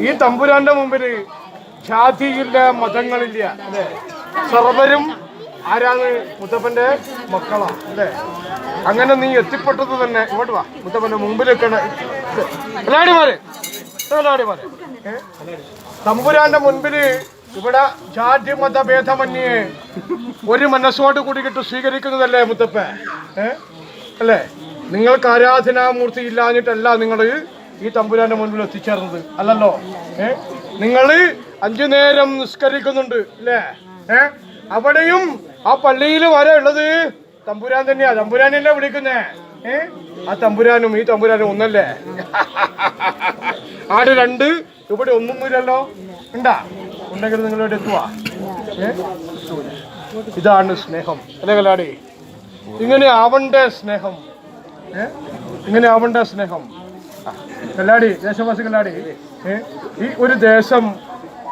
ഈ തമ്പുരാന്റെ മുമ്പിൽ ജാതിയില്ല മതങ്ങളില്ല അല്ലേ? സർവരും ആരാണ്? മുത്തപ്പന്റെ മക്കളാ അല്ലേ? അങ്ങനെ നീ എത്തിപ്പെട്ടത് തന്നെ ഇങ്ങോട്ട് വാ. മുത്തപ്പന്റെ മുമ്പിലേക്കാണ് എല്ലാടിമാരെ ഏ? തമ്പുരാന്റെ മുൻപിൽ ഇവിടെ ജാതി മതഭേദമന്യേ ഒരു മനസ്സോട് കൂടിയിട്ട് സ്വീകരിക്കുന്നതല്ലേ മുത്തപ്പ അല്ലേ? നിങ്ങൾക്ക് ആരാധനാമൂർത്തി ഇല്ലാഞ്ഞിട്ടല്ല നിങ്ങൾ ഈ തമ്പുരാന്റെ മുൻപിൽ എത്തിച്ചേർന്നത്. അല്ലല്ലോ? ഏ? നിങ്ങൾ അഞ്ചു നേരം നിസ്കരിക്കുന്നുണ്ട് അല്ലേ? ഏ? അവിടെയും ആ പള്ളിയിൽ വരെ ഉള്ളത് തമ്പുരാൻ തന്നെയാ. തമ്പുരാനല്ലേ വിളിക്കുന്നേ. ഏ? ആ തമ്പുരാനും ഈ തമ്പുരാനും ഒന്നല്ലേ? ആട് രണ്ട് ഇവിടെ ഒന്നും ഒന്നൊന്നുമില്ലല്ലോ ഉണ്ടാ? ഉണ്ടെങ്കിൽ നിങ്ങളോട് എത്തുവാ. ഇതാണ് സ്നേഹം. അല്ലേ കലാടി? ഇങ്ങനെ ആവണ്ട സ്നേഹം? ഇങ്ങനെ ആവണ്ട സ്നേഹം? കല്ലാടി ദേശവാസി കല്ലാടി ഈ ഒരു ദേശം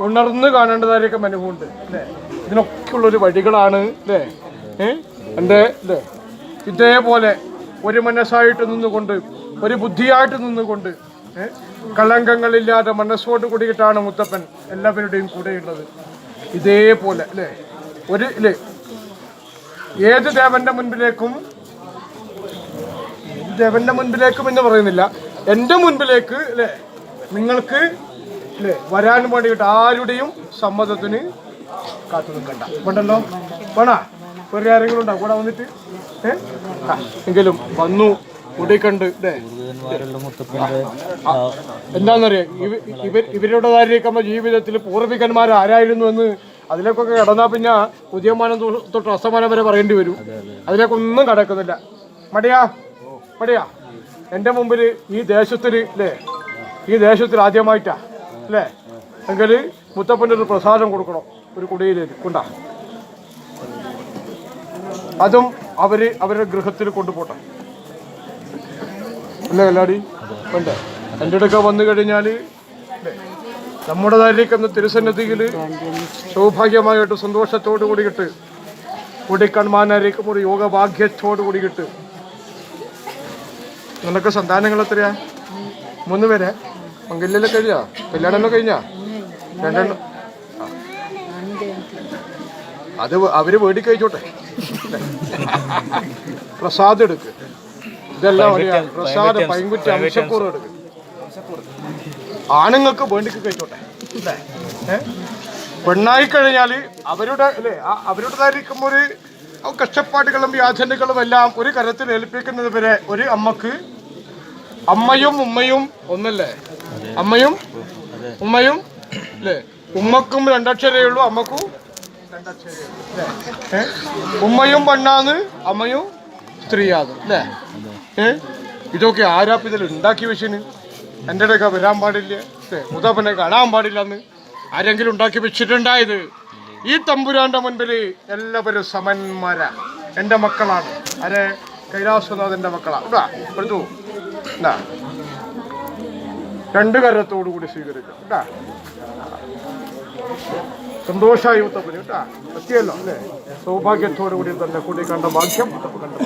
ഉണർന്ന് കാണേണ്ടതായിരിക്കും അനുഭവമുണ്ട് അല്ലേ? ഇതിനൊക്കെ ഉള്ളൊരു വഴികളാണ് അല്ലേ? എന്റെ അല്ലേ? ഇതേപോലെ ഒരു മനസ്സായിട്ട് നിന്നുകൊണ്ട് ഒരു ബുദ്ധിയായിട്ട് നിന്നുകൊണ്ട് കളങ്കങ്ങളില്ലാതെ മനസ്സോട് കൂടിയിട്ടാണ് മുത്തപ്പൻ എല്ലാവരുടെയും കൂടെയുള്ളത് ഇതേപോലെ അല്ലേ? ഒരു ഇല്ലേ? ഏത് ദേവന്റെ മുൻപിലേക്കും ദേവന്റെ മുൻപിലേക്കും എന്ന് പറയുന്നില്ല. എന്റെ മുൻപിലേക്ക് അല്ലേ നിങ്ങൾക്ക് അല്ലേ വരാൻ വേണ്ടിയിട്ട് ആരുടെയും സമ്മതത്തിന് കാത്തു നിൽക്കണ്ട. വേണ്ടല്ലോ? വേണ? വേറെ ആരെങ്കിലും ഉണ്ടോ? കൂടെ വന്നിട്ട്? എങ്കിലും വന്നു കൂടിക്കണ്ട് അല്ലേ എന്താണെന്നറിയാം ഇവ ഇവരുടെ ഇവരുടേതായിരിക്കുമ്പോൾ ജീവിതത്തിൽ പൂർവികന്മാർ ആരായിരുന്നു എന്ന് അതിലേക്കൊക്കെ കടന്നാൽ പിന്നെ പുതിയ മാനം തൊട്ട് അസമാനം വരെ പറയേണ്ടി വരും. അതിലേക്കൊന്നും കടക്കുന്നില്ല. മടിയാ? മടിയാ? എന്റെ മുമ്പിൽ ഈ ദേശത്തിൽ അല്ലേ ഈ ദേശത്തിൽ ആദ്യമായിട്ടാ അല്ലേ എങ്കിൽ മുത്തപ്പന്റെ ഒരു പ്രസാദം കൊടുക്കണം ഒരു കുടിയിലേക്ക്. കൊണ്ട. അതും അവർ അവരുടെ ഗൃഹത്തിൽ കൊണ്ടുപോട്ടെ. അല്ലേ കല്ലാടി? ഉണ്ട് എന്റെ അടുക്ക വന്നു കഴിഞ്ഞാൽ എന്ന തിരുസന്നിധിയിൽ സൗഭാഗ്യമായിട്ട് സന്തോഷത്തോടു കൂടിയിട്ട് കൂടിക്കൺമാനായിരിക്കും ഒരു യോഗഭാഗ്യത്തോടു കൂടിയിട്ട് നിനക്ക് സന്താനങ്ങൾ എത്രയാ? മൂന്ന് പേരെ. മംഗല്യെല്ലാം കഴിഞ്ഞാ? കല്യാണം കഴിഞ്ഞാ? രണ്ടെണ്ണം. അത് അവർ വേടി കഴിച്ചോട്ടെ. പ്രസാദ് എടുക്ക്. ഇതെല്ലാം അറിയാം പ്രസാദ് പൈങ്കുറ്റി അംശക്കൂറ് എടുക്ക്. ആണുങ്ങൾക്ക് വേണ്ടിക്ക് കഴിച്ചോട്ടെ. പെണ്ണായി കഴിഞ്ഞാൽ അവരുടെ അല്ലേ? അവരുടേതായിരിക്കുമ്പോ അവരുടേതായിരിക്കും ഒരു കഷ്ടപ്പാടുകളും യാചനകളും എല്ലാം ഒരു കരത്തിൽ ഏൽപ്പിക്കുന്നത് വരെ ഒരു അമ്മയ്ക്ക് അമ്മയും ഉമ്മയും ഒന്നല്ലേ? അമ്മയും ഉമ്മയും അല്ലേ ഉമ്മക്കും രണ്ടക്ഷരേ ഉള്ളൂ അമ്മക്കും? ഉമ്മയും പെണ്ണാന്ന് അമ്മയും സ്ത്രീയാന്ന് അല്ലേ ഏ? ഇതൊക്കെ ആരാപ്പിതൽ ഉണ്ടാക്കി വെച്ചിന് എന്റെ ഇടയ്ക്ക് വരാൻ പാടില്ല മുതാപ്പനെ കാണാൻ പാടില്ല എന്ന് ആരെങ്കിലും ഉണ്ടാക്കി വെച്ചിട്ടുണ്ടായത്? ഈ തമ്പുരാന്റെ മുൻപിൽ എല്ലാവരും സമന്മാരാ. എന്റെ മക്കളാണ്. അരെ കൈലാസനാഥന്റെ മക്കളാണ് കേട്ടാ എടുത്തു എന്നാ രണ്ട് കരത്തോടു കൂടി സ്വീകരിക്കാം കേട്ടാ സന്തോഷമായി മുത്തപ്പന് കേട്ടാ പറ്റിയല്ലോ അല്ലേ? സൗഭാഗ്യത്തോടു കൂടി തന്നെ കൂടി കണ്ട ഭാഗ്യം. മുത്തപ്പ കണ്ടു